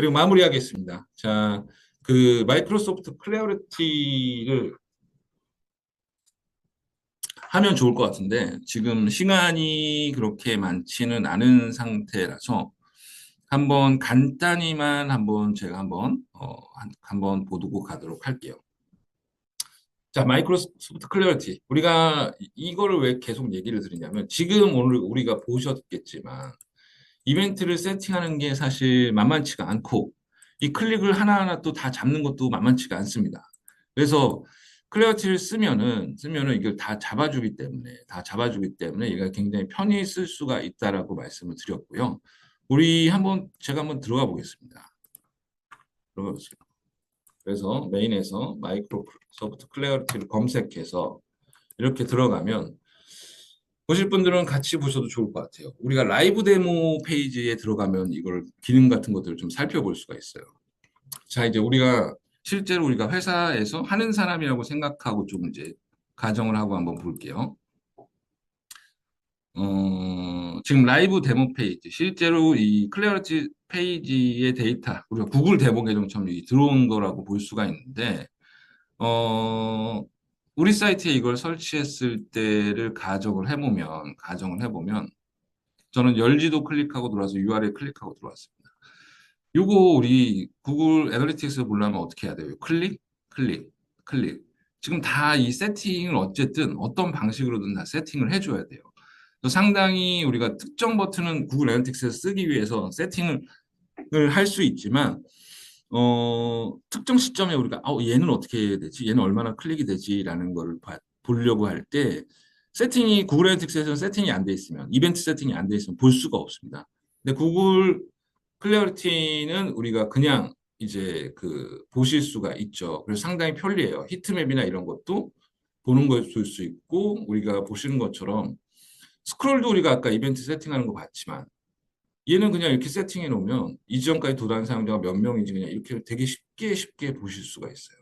그리고 마무리하겠습니다. 자, 그 마이크로소프트 클래리티를 하면 좋을 것 같은데 지금 시간이 그렇게 많지는 않은 상태라서 한번 간단히만 한번 제가 한번 어, 한- 한번 보고 가도록 할게요. 자, 마이크로소프트 클래리티. 우리가 이- 이거를 왜 계속 얘기를 드리냐면 지금 오늘 우리가 보셨겠지만 이벤트를 세팅하는 게 사실 만만치가 않고 이 클릭을 하나하나 또 다 잡는 것도 만만치가 않습니다. 그래서 클래리티를 쓰면은 쓰면은 이걸 다 잡아주기 때문에 다 잡아주기 때문에 얘가 굉장히 편히 쓸 수가 있다라고 말씀을 드렸고요. 우리 한번 제가 한번 들어가 보겠습니다. 들어가 보세요. 그래서 메인에서 마이크로소프트 클래리티를 검색해서 이렇게 들어가면 보실 분들은 같이 보셔도 좋을 것 같아요. 우리가 라이브 데모 페이지에 들어가면 이걸 기능 같은 것들을 좀 살펴볼 수가 있어요. 자, 이제 우리가 실제로 우리가 회사에서 하는 사람이라고 생각하고 좀 이제 가정을 하고 한번 볼게요. 어, 지금 라이브 데모 페이지, 실제로 이 클래리티 페이지의 데이터, 우리가 구글 데모 계정처럼 이 들어온 거라고 볼 수가 있는데, 어, 우리 사이트에 이걸 설치했을 때를 가정을 해보면, 가정을 해보면, 저는 열지도 클릭하고 들어와서 URL 클릭하고 들어왔습니다. 요거 우리 구글 애널리틱스 보려면 어떻게 해야 돼요? 클릭, 클릭, 클릭. 지금 다 이 세팅을 어쨌든 어떤 방식으로든 다 세팅을 해줘야 돼요. 상당히 우리가 특정 버튼은 구글 애널리틱스에서 쓰기 위해서 세팅을 할 수 있지만 어, 특정 시점에 우리가 어, 얘는 어떻게 해야 되지? 얘는 얼마나 클릭이 되지라는 거를 봐- 보려고 할 때 세팅이 구글 애널리틱스에서는 세팅이 안 돼 있으면 이벤트 세팅이 안 돼 있으면 볼 수가 없습니다. 근데 구글 클래리티는 우리가 그냥 이제 그 보실 수가 있죠. 그래서 상당히 편리해요. 히트맵이나 이런 것도 보는 것일 수 있고 우리가 보시는 것처럼 스크롤도 우리가 아까 이벤트 세팅하는 거 봤지만 얘는 그냥 이렇게 세팅해 놓으면 이전까지 도단 사용자가 몇 명인지 그냥 이렇게 되게 쉽게 쉽게 보실 수가 있어요.